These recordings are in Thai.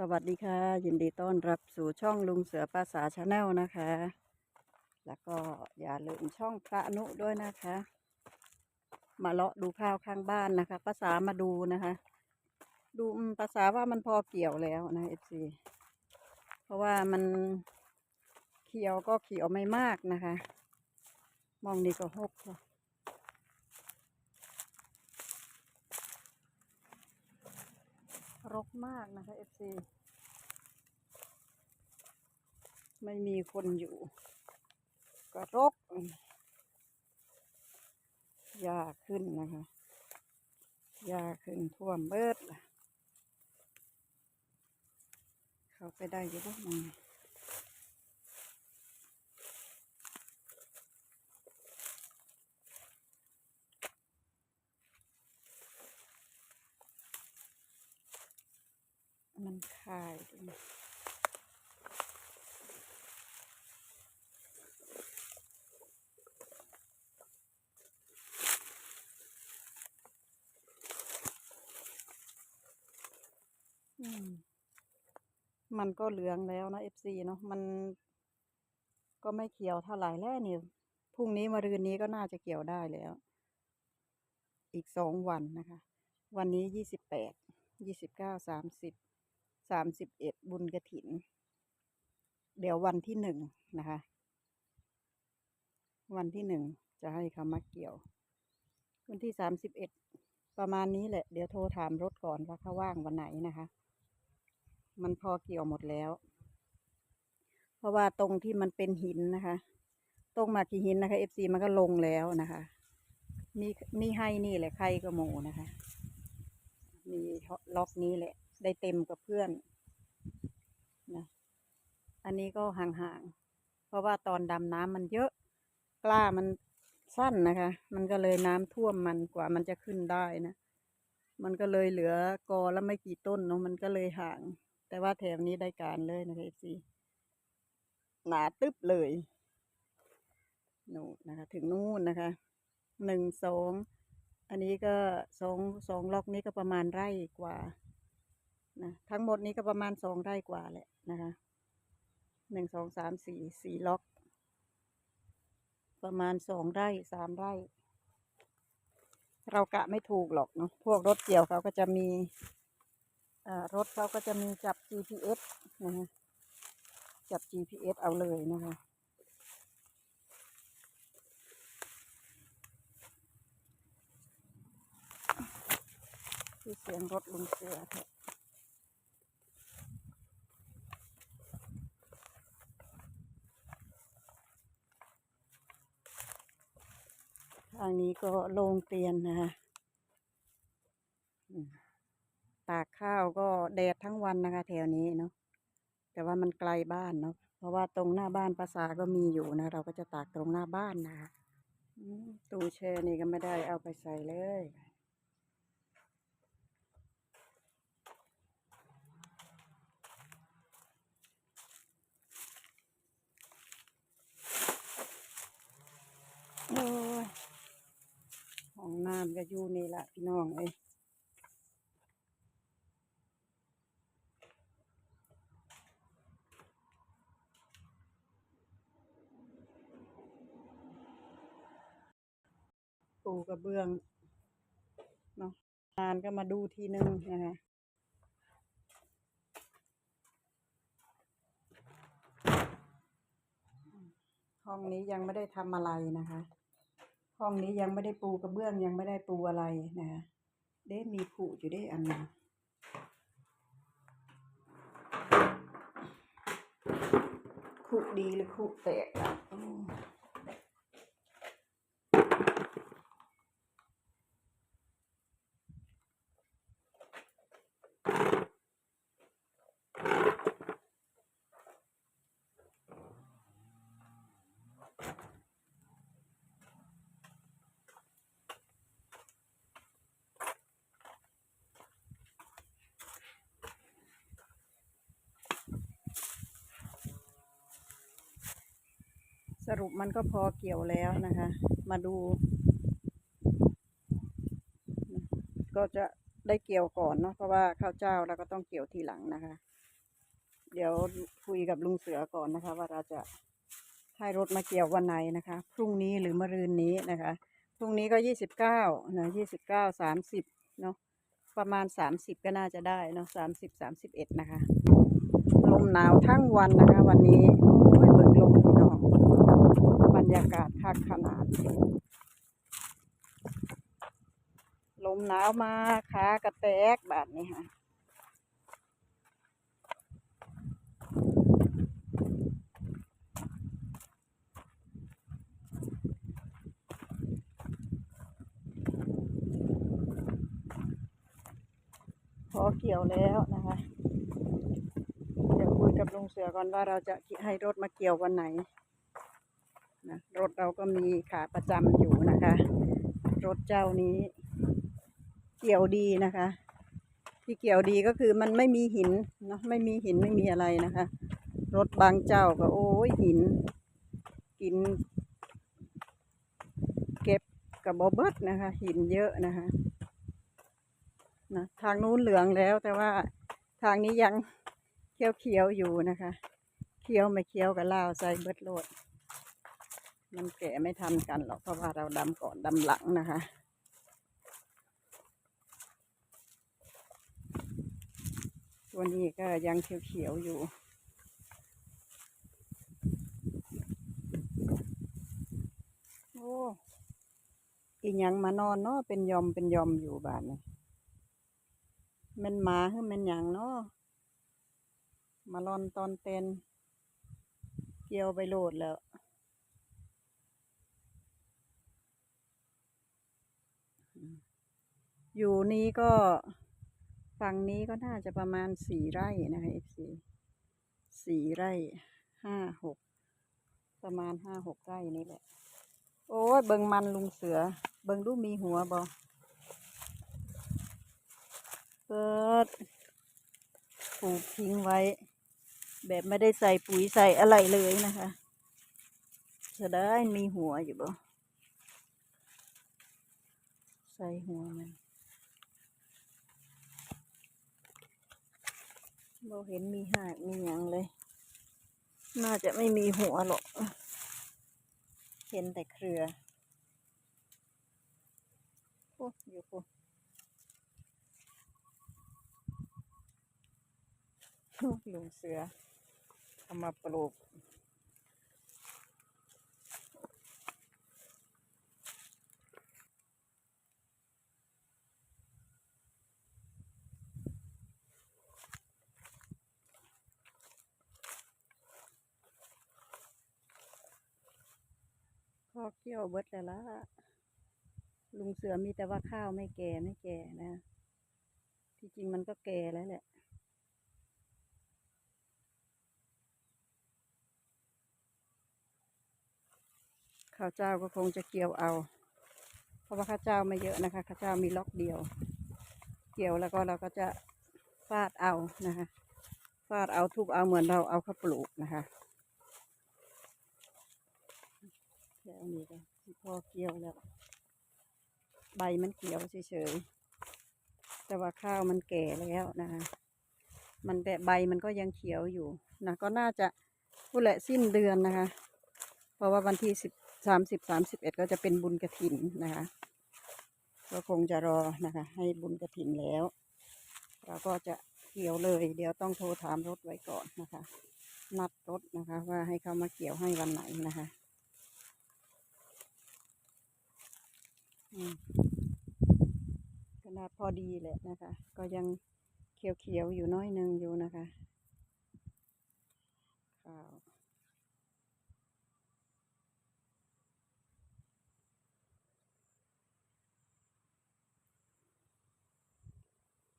สวัสดีค่ะ ยินดีต้อนรับสู่ช่องลุงเสือภาษาชาแนลนะคะ แล้วก็อย่าลืมช่องพระนุด้วยนะคะ มาเลาะดูข้าวข้างบ้านนะคะภาษามาดูนะคะ ดูภาษาว่ามันพอเกี่ยวแล้วนะเอฟซีเพราะว่ามันเขียวก็เขียวไม่มากนะคะ มองนี่ก็หกแล้ว รกมากนะคะเอฟซีไม่มีคนอยู่ ก็รกยาขึ้นนะคะยาขึ้นท่วมเบิดล่ะ เขาไปได้ยังบ้าง มันคายด้วยอืมมันก็เหลืองแล้วนะเอฟซีเนาะมันก็ไม่เขียวเท่าไหร่แล้วเนี่ยพรุ่งนี้มะรืนนี้ก็น่าจะเกี่ยวได้แล้ว อีกสองวันนะคะ วันนี้ยี่สิบแปดยี่สิบเก้าสามสิบ สามสิบเอ็ดบุญกระถิน เดี๋ยววันที่หนึ่งนะคะ วันที่หนึ่งจะให้เขามาเกี่ยว วันที่สามสิบเอ็ดประมาณนี้แหละ เดี๋ยวโทรถามรถก่อนว่าเขาว่างวันไหนนะคะ มันพอเกี่ยวหมดแล้ว เพราะว่าตรงที่มันเป็นหินนะคะตรงมากี่หินนะคะเอฟซีมันก็ลงแล้วนะคะ มีมีให้นี่แหละใครก็หมนะคะ มีล็อกนี้แหละ ได้เต็มกับเพื่อนนะอันนี้ก็ห่างๆ เพราะว่าตอนดำน้ำมันเยอะ กล้ามันสั้นนะคะ มันก็เลยน้ำท่วมมันกว่ามันจะขึ้นได้นะ มันก็เลยเหลือกอแล้วไม่กี่ต้นเนาะ มันก็เลยห่าง แต่ว่าแถวนี้ได้การเลยนะคะเอฟซีหนาตึ๊บเลยนู่นนะคะ ถึงนู่นนะคะ หนึ่งสอง อันนี้ก็สองสองล็อกนี้ก็ประมาณไร่กว่า นะทั้งหมดนี้ก็ประมาณสองไร่กว่าแหละนะคะหนึ่งสองสามสี่สี่ล็อก ประมาณสองไร่สามไร่ เรากะไม่ถูกหรอกเนาะพวกรถเกี่ยวเขาก็จะมีอ่ารถเขาก็จะมีจับ GPS นะฮะจับ GPS เอาเลยนะคะที่เสียงรถลุงเสือเถอะทางนี้ ก็โล่งเตียนนะคะตากข้าวก็แดดทั้งวันนะคะ แถวนี้เนาะแต่ว่ามันไกลบ้านเนาะเพราะว่าตรงหน้าบ้านภาษาก็มีอยู่นะ เราก็จะตากตรงหน้าบ้านนะคะตู้แช่นี่ก็ไม่ได้เอาไปใส่เลย โอ้ย ห้องน้ำก็อยู่นี่ละพี่น้องเอ้ยปูกระเบื้องเนาะนานก็มาดูทีนึงนะคะห้องนี้ยังไม่ได้ทำอะไรนะคะ ห้องนี้ยังไม่ได้ปูกระเบื้องยังไม่ได้ปูอะไรนะคะเด้มีผูอยู่ได้อันหนึงขุดีหรือขุแตกอะ สรุปมันก็พอเกี่ยวแล้วนะคะ มาดู ก็จะได้เกี่ยวก่อนเนาะเพราะว่าข้าวเจ้าเราก็ต้องเกี่ยวทีหลังนะคะ เดี๋ยวคุยกับลุงเสือก่อนนะคะ ว่าเราจะให้รถมาเกี่ยววันไหนนะคะ พรุ่งนี้หรือมะรืนนี้นะคะ พรุ่งนี้ก็ยี่สิบเก้านะยี่สิบเก้าสามสิบเนาะประมาณสามสิบก็น่าจะได้เนาะสามสิบสามสิบเอ็ดนะคะ ลมหนาวทั้งวันนะคะ วันนี้โอ้ยเบิ่งลม บรรยากาศคักขนาด ลมหนาวมาขากระแตกแบบนี้ค่ะพอเกี่ยวแล้วนะคะ เดี๋ยวคุยกับลุงเสือก่อนว่าเราจะให้รถมาเกี่ยววันไหน นะรถเราก็มีขาประจำอยู่นะคะ รถเจ้านี้ เกี่ยวดีนะคะ ที่เกี่ยวดีก็คือมันไม่มีหินเนาะไม่มีหินไม่มีอะไรนะคะ รถบางเจ้าก็โอ้ยหิน กิน เก็บกับบอเบิดนะคะ หินเยอะนะคะนะทางนู้นเหลืองแล้วแต่ว่าทางนี้ยังเขียวเขียวๆอยู่นะคะ เขียวไม่เขียวกับลาวใส่เบิดโลด มันแก่ไม่ทันกันหรอกเพราะว่าเราดำก่อนดำหลังนะคะตัวนี้ก็ยังเขียวๆอยู่โอ้อีหยังมานอนเนาะเป็นยอมเป็นยอมอยู่บ้านนี่แมันหมาคือแมันหยังเนาะมาลอนตอนเต็นเกี่ยวไปโหลดแล้ว อยู่นี้ก็ฝั่งนี้ก็น่าจะประมาณสี่ไร่นะคะเอฟซีสี่ไร่ห้าหกประมาณห้าหกไร่นี่แหละ โอ้ยเบิงมันลุงเสือ เบิงดูมีหัวบอเปิดปลูกทิ้งไว้ แบบไม่ได้ใส่ปุ๋ยใส่อะไรเลยนะคะ จะได้มีหัวอยู่บ่ใส่หัวมัน เราเห็นมีหากมีอย่างเลย น่าจะไม่มีหัวหรอก เห็นแต่เครือโอ้อยู่ปุ๊ลุงเสือเอามาปลูก เกี่ยวเบิดแล้วละลุงเสือมีแต่ว่าข้าวไม่แก่ไม่แก่นะ ที่จริงมันก็แก่แล้วแหละ ข้าวเจ้าก็คงจะเกี่ยวเอา เพราะว่าข้าวเจ้าไม่เยอะนะคะ ข้าวเจ้ามีล็อกเดียว เกี่ยวแล้วก็เราก็จะฟาดเอานะคะ ฟาดเอาทุบเอาเหมือนเราเอาข้าวปลูกนะคะ แล้วนี่ก็พอเกี่ยวแล้ว ใบมันเขียวเฉยๆแต่ว่าข้าวมันแก่แล้วนะคะมันแต่ใบมันก็ยังเขียวอยู่นะก็น่าจะพูดแหละสิ้นเดือนนะคะ เพราะว่าวันที่สิบสามสิบสามสิบเอ็ดก็จะเป็นบุญกระถินนะคะ ก็คงจะรอนะคะ ให้บุญกระถินแล้วเราก็จะเกี่ยวเลย เดี๋ยวต้องโทรถามรถไว้ก่อนนะคะ นัดรถนะคะ ว่าให้เขามาเกี่ยวให้วันไหนนะคะ อืม ขนาดพอดีแหละนะคะ ก็ยังเขียวๆอยู่น้อยหนึงอยู่นะคะข้าว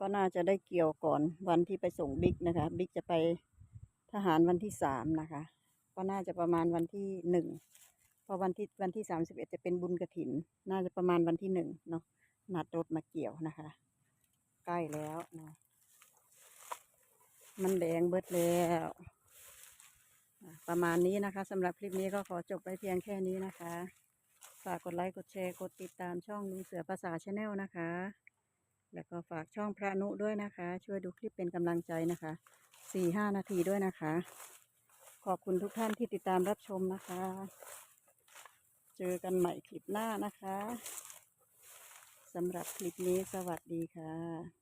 ก็น่าจะได้เกี่ยวก่อนวันที่ไปส่งบิ๊กนะคะ บิ๊กจะไปทหารวันที่สามนะคะ ก็น่าจะประมาณวันที่หนึ่ง อวันที่วันที่สามสิบเอ็ดจะเป็นบุญกระถิน น่าจะประมาณวันที่หนึ่งเนาะนัดรถมาเกี่ยวนะคะ ใกล้แล้วนะมันแดงเบิดแล้วประมาณนี้นะคะสำหรับคลิปนี้ก็ขอจบไปเพียงแค่นี้นะคะ ฝากกดไลค์กดแชร์กดติดตามช่องลุงเสือภาษาชาแนลนะคะ แล้วก็ฝากช่องพระนุด้วยนะคะ ช่วยดูคลิปเป็นกำลังใจนะคะสี่ห้านาทีด้วยนะคะ ขอบคุณทุกท่านที่ติดตามรับชมนะคะ จอกันใหม่คลิปหน้านะคะสำหรับคลิปนี้สวัสดีค่ะ